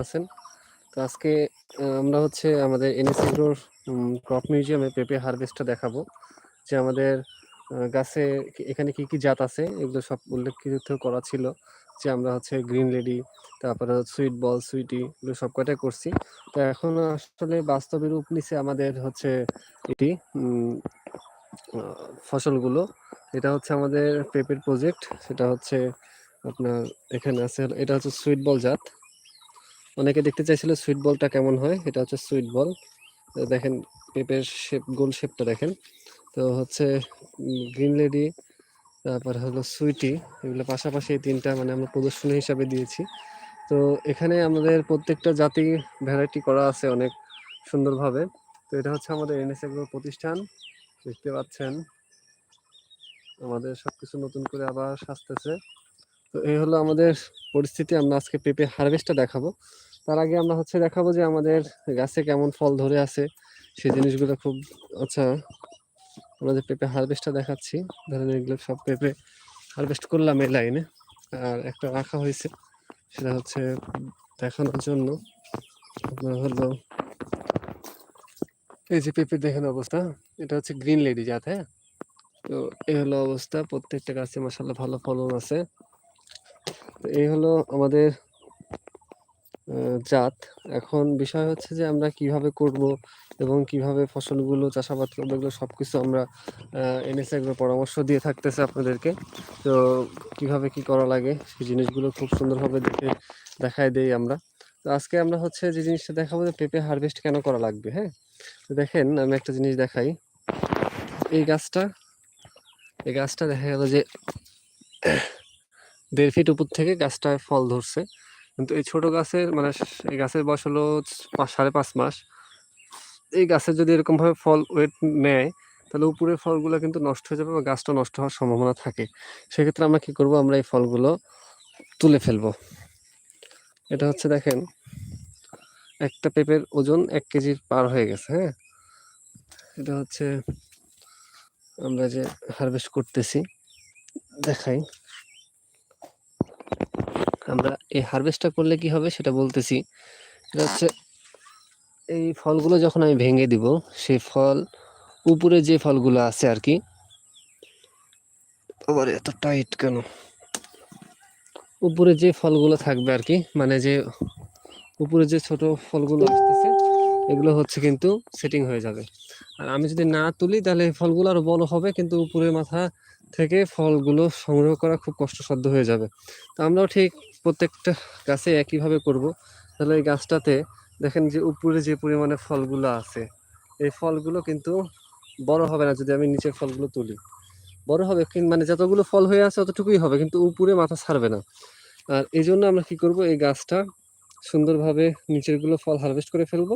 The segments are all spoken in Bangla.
আছেন। তো আজকে আমরা হচ্ছে আমাদের এনএসএগ্রোর ক্রপ মিউজিয়ামে পেঁপে হারভেস্টটা দেখাবো। যে আমাদের গাছে এখানে কি কি জাত আছে, এগুলো সব উল্লেখিত করা ছিল। যে আমরা হচ্ছে গ্রিন লেডি তারপরে সুইট বল সুইটি এগুলো সব কয়টা করছি। তো এখন আসলে বাস্তবে রূপ নিছে আমাদের হচ্ছে এটি ফসলগুলো। এটা হচ্ছে আমাদের পেঁপের প্রজেক্ট সেটা হচ্ছে আপনার এখানে আছে, এটা হচ্ছে সুইট বল জাত। অনেকে দেখতে চাইছিল সুইট বলটা কেমন হয়, এটা হচ্ছে সুইট বল দেখেন, পেঁপের শেপ গোল শেপটা দেখেন। তো হচ্ছে গ্রিন লেডি তারপর হলো সুইটি এগুলো পাশাপাশি এই তিনটা মানে আমরা প্রদর্শনী হিসাবে দিয়েছি। তো এখানে আমাদের প্রত্যেকটা জাতি ভ্যারাইটি করা আছে অনেক সুন্দরভাবে। তো এটা হচ্ছে আমাদের এনএসএগ্রো প্রতিষ্ঠান, দেখতে পাচ্ছেন। আমাদের সবকিছু নতুন করে আবার সাজতেছে। তো এই হলো আমাদের পরিস্থিতি। আমরা আজকে পেঁপে হারভেস্টটা দেখাবো। তার আগে আমরা হচ্ছে দেখাবো যে আমাদের গাছে কেমন ফল ধরে আছে। সেই জিনিসগুলো খুব আচ্ছা আমরা যে পেঁপে হারভেস্টটা দেখাচ্ছি, ধরেন এগুলো সব পেঁপে হারভেস্ট করলাম এই লাইনে আর একটা রাখা হয়েছে, সেটা হচ্ছে দেখানোর জন্য। আপনার হলো, এই যে পেঁপে দেখেন অবস্থা, এটা হচ্ছে গ্রিন লেডি জাত হ্যাঁ? তো এই হলো অবস্থা, প্রত্যেকটা গাছে মাসাল্লাহ ভালো ফলন আছে। এই হলো আমাদের জাত। এখন বিষয় হচ্ছে যে আমরা কীভাবে করব এবং কীভাবে ফসলগুলো, চাষাবাদ করব, এগুলো সবকিছু আমরা এনএসএ এগুলো পরামর্শ দিয়ে থাকতেছে আপনাদেরকে। তো কীভাবে কি করা লাগে, সেই জিনিসগুলো খুব সুন্দরভাবে দেখে, দেখায় দেই আমরা। তো আজকে আমরা হচ্ছে যে জিনিসটা দেখাবো যে পেঁপে হারভেস্ট কেন করা লাগবে হ্যাঁ? তো দেখেন, আমি একটা জিনিস দেখাই। এই গাছটা এই গাছটা দেখা গেল যে দেড় ফিট উপর থেকে গাছটায় ফল ধরছে। কিন্তু এই ছোট গাছের মানে এই গাছের বয়স হলো পাঁচ, সাড়ে পাঁচ মাস। এই গাছের যদি এরকমভাবে ফল ওয়েট নেয়, তাহলে উপরের ফলগুলো কিন্তু নষ্ট হয়ে যাবে বা গাছটা নষ্ট হওয়ার সম্ভাবনা থাকে। সেক্ষেত্রে আমরা কি করব? আমরা এই ফলগুলো তুলে ফেলব। এটা হচ্ছে দেখেন, একটা পেঁপের ওজন এক কেজির পার হয়ে গেছে হ্যাঁ? এটা হচ্ছে আমরা যে হারভেস্ট করতেছি, দেখাই। আমরা এই হারভেস্টটা করলে কি হবে সেটা বলতেছি। হচ্ছে এই ফলগুলো যখন আমি ভেঙে দিব, সেই ফল উপরে যে ফলগুলো আছে আর কি, আবার এত টাইট কেন? উপরে যে ফলগুলো থাকবে আর কি মানে যে উপরে যে ছোট ফলগুলো আসতেছে, এগুলো হচ্ছে কিন্তু সেটিং হয়ে যাবে। আর আমি যদি না তুলি তাহলে ফলগুলো আরও বড় হবে, কিন্তু উপরে মাথা থেকে ফলগুলো সংগ্রহ করা খুব কষ্টসাধ্য হয়ে যাবে। তো আমরাও ঠিক প্রত্যেকটা গাছে একইভাবে করব। তাহলে এই গাছটাতে দেখেন যে উপরে যে পরিমাণে ফলগুলো আছে, এই ফলগুলো কিন্তু বড় হবে না যদি আমি নিচের ফলগুলো তুলি। বড় হবে মানে যতগুলো ফল হয়ে আছে ততটুকুই হবে, কিন্তু উপরে মাথা ছাড়বে না। আর এই জন্য আমরা কি করব, এই গাছটা সুন্দরভাবে নিচেরগুলো ফল হারভেস্ট করে ফেলব।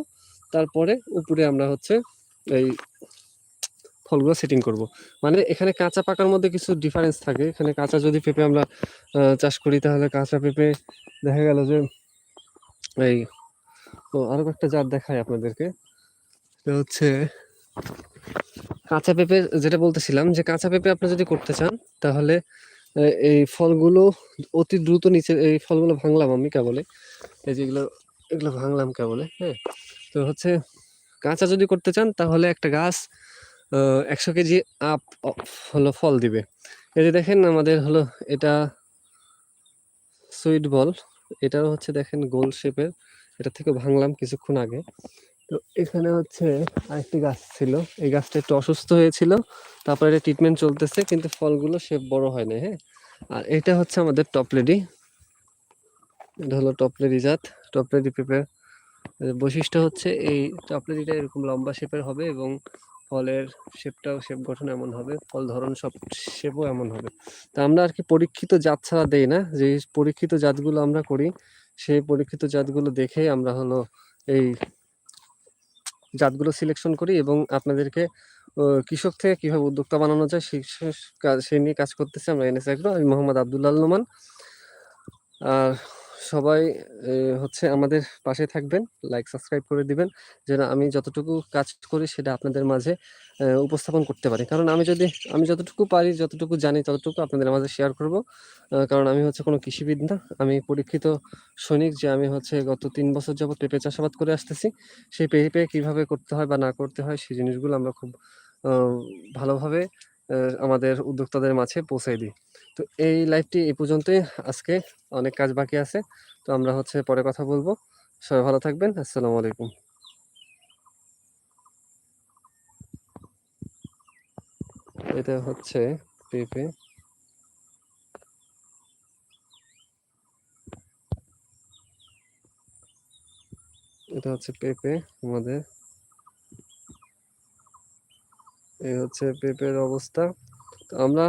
তারপরে উপরে আমরা হচ্ছে এই ফলগুলো সেটিং করব। মানে এখানে কাঁচা পাকার মধ্যে কিছু ডিফারেন্স থাকে। এখানে কাঁচা যদি পেঁপে আমরা চাষ করি, তাহলে কাঁচা পেঁপে দেখা গেল যে এই, তো আরও একটা জাত দেখায় আপনাদেরকে। এটা হচ্ছে কাঁচা পেঁপে, যেটা বলতেছিলাম যে কাঁচা পেঁপে আপনি যদি করতে চান, তাহলে এই ফলগুলো অতি দ্রুত নিচে, এই ফলগুলো ভাঙলাম আমি কেবলে। এই যেগুলো এগুলো ভাঙলাম কেবলে হ্যাঁ। তো হচ্ছে কাঁচা যদি করতে চান, তাহলে একটা গাছ একশো কেজি আপ হলো ফল দিবে। এই যে দেখেন আমাদের হলো এটা সুইট বল এটাও হচ্ছে দেখেন গোল শেপের এটা থেকে ভাঙলাম কিছুক্ষণ আগে। তো এখানে হচ্ছে আরেকটি গাছ ছিল, এই গাছটা একটু অসুস্থ হয়েছিল, তারপরে এটা ট্রিটমেন্ট চলতেছে, কিন্তু ফলগুলো শেপ বড় হয় না হ্যাঁ? আর এটা হচ্ছে আমাদের টপ লেডি এটা হলো টপ লেডি জাত টপ লেডি পেঁপে বৈশিষ্ট্য হচ্ছে এই লেডিটা এরকম লম্বা শেপের হবে এবং ফলের শেপটাও শেপ গঠন এমন হবে, ফল ধরন সব শেপও এমন হবে। তা আমরা আর কি পরীক্ষিত জাত ছাড়া দেই না, যে পরীক্ষিত জাতগুলো আমরা করি, সেই পরীক্ষিত জাতগুলো দেখে আমরা হলো এই জাতগুলো সিলেকশন করি এবং আপনাদেরকে কৃষক থেকে কীভাবে উদ্যোক্তা বানানো যায় সেই নিয়ে কাজ করতেছি আমরা এনএস এগ্রো আমি মোহাম্মদ আবদুল্লাহ নোমান। আর সবাই হচ্ছে আমাদের পাশে থাকবেন। লাইক, সাবস্ক্রাইব করে দিবেন। যেন আমি যতটুকু কাজ করি সেটা আপনাদের মাঝে উপস্থাপন করতে পারি। কারণ আমি যদি আমি যতটুকু পারি, যতটুকু জানি ততটুকু আপনাদের মাঝে শেয়ার করব। কারণ আমি হচ্ছে কোনো কৃষিবিদ না। আমি পরীক্ষিত সৈনিক যে আমি হচ্ছে গত তিন বছর যাবৎ পেঁপে চাষাবাদ করে আসতেছি। সেই পেঁপে কীভাবে করতে হয় বা না করতে হয় সেই জিনিসগুলো আমরা খুব ভালোভাবে আমাদের উদ্যোক্তাদের মাঝে পৌঁছায় দিই। তো এই লাইভটি এই পর্যন্তই। আজকে অনেক কাজ বাকি আছে। তো আমরা হচ্ছে পরে কথা বলব সবাই ভালো থাকবেন। আসসালামু আলাইকুম। এটা হচ্ছে পেঁপে। এটা হচ্ছে পেঁপে আমাদের। এই হচ্ছে পেঁপের অবস্থা। আমরা